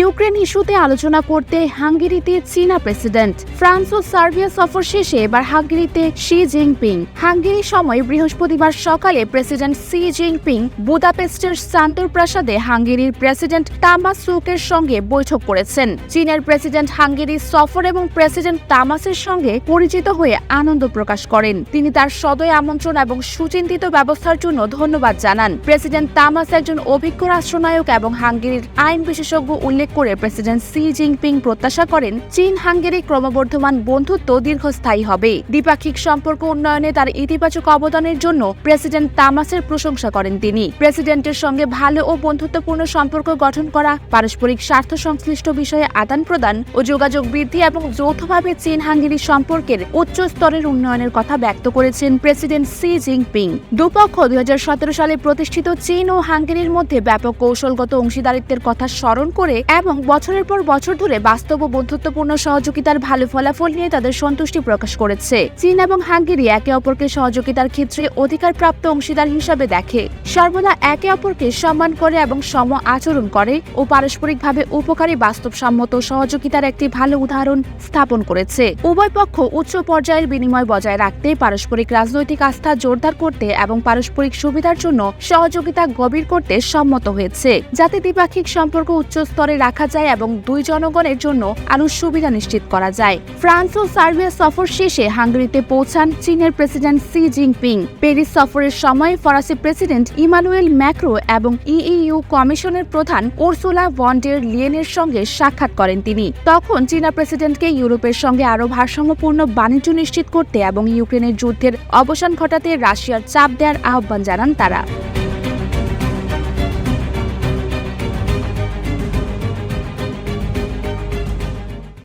Ukraine ইস্যুতে আলোচনা করতে হাঙ্গেরিতে চীনা প্রেসিডেন্ট ফ্রান্স ও সার্বিয়া সফর শেষে এবার হাঙ্গেরিতে শি জিনপিং। হাঙ্গেরি সময় বৃহস্পতিবার সকালে প্রেসিডেন্ট সি জিনপিং বুদাপেস্টের সান্তোর প্রাসাদে হাঙ্গেরির প্রেসিডেন্ট তামাস সুকের সঙ্গে বৈঠক করেছেন। চীনের প্রেসিডেন্ট হাঙ্গেরি সফর এবং প্রেসিডেন্ট তামাসের সঙ্গে পরিচিত হয়ে আনন্দ প্রকাশ করেন। তিনি তার সদয় আমন্ত্রণ এবং সুচিন্তিত ব্যবস্থার জন্য ধন্যবাদ জানান। প্রেসিডেন্ট তামাস একজন অভিজ্ঞ রাষ্ট্রনায়ক এবং হাঙ্গেরির আইন বিশেষজ্ঞ উল্লেখ করে প্রেসিডেন্ট সি জিনপিং প্রত্যাশা করেন, চীন হাঙ্গেরি ক্রমবর্ধমান বন্ধুত্ব দীর্ঘস্থায়ী হবে। দ্বিপাক্ষিক সম্পর্ক উন্নয়নে তার ইতিবাচক অবদানের জন্য প্রেসিডেন্ট তামাসের প্রশংসা করেন তিনি। প্রেসিডেন্টের সঙ্গে ভালো ও বন্ধুত্বপূর্ণ সম্পর্ক গঠন করা, পারস্পরিক স্বার্থ সংশ্লিষ্ট বিষয়ে আদান প্রদান ও যোগাযোগ বৃদ্ধি এবং যৌথভাবে চীন হাঙ্গেরি সম্পর্কের উচ্চ স্তরের উন্নয়নের কথা ব্যক্ত করেছেন প্রেসিডেন্ট সি জিনপিং দুপক্ষ দু হাজার সতেরো সালে প্রতিষ্ঠিত চীন ও হাঙ্গেরির মধ্যে ব্যাপক কৌশলগত অংশীদারিত্বের কথা স্মরণ করে এবং বছরের পর বছর ধরে বাস্তব ও বন্ধুত্বপূর্ণ সহযোগিতার ভালো ফলাফল নিয়ে তাদের সন্তুষ্টি প্রকাশ করেছে। চীন এবং হাঙ্গেরি একে অপরকে সহযোগিতার ক্ষেত্রে অধিকারপ্রাপ্ত অংশীদার হিসাবে দেখে। সর্বদা একে অপরকে সম্মান করে এবং সম আচরণ করে ও পারস্পরিকভাবে উপকারী বাস্তবসম্মত সহযোগিতার একটি ভালো উদাহরণ স্থাপন করেছে। উভয় পক্ষ উচ্চ পর্যায়ের বিনিময় বজায় রাখতে, পারস্পরিক রাজনৈতিক আস্থা জোরদার করতে এবং পারস্পরিক সুবিধার জন্য সহযোগিতা গভীর করতে সম্মত হয়েছে। যাতে দ্বিপাক্ষিক সম্পর্ক উচ্চ স্তরে রাখা যায় এবং দুই জনগণের জন্য আরও সুবিধা নিশ্চিত করা যায়। ফ্রান্স ও সার্বিয়া সফর শেষে হাঙ্গেরিতে পৌঁছান চীনের প্রেসিডেন্ট সি জিনপিং। প্যারিস সফরের সময় ফরাসি প্রেসিডেন্ট ইমানুয়েল ম্যাক্রো এবং ইইউ কমিশনের প্রধান ওরসুলা ভন্ডের লিয়েনের সঙ্গে সাক্ষাৎ করেন তিনি। তখন চীনা প্রেসিডেন্টকে ইউরোপের সঙ্গে আরও ভারসাম্যপূর্ণ বাণিজ্য নিশ্চিত করতে এবং ইউক্রেনের যুদ্ধের অবসান ঘটাতে রাশিয়ার চাপ দেওয়ার আহ্বান জানান তারা।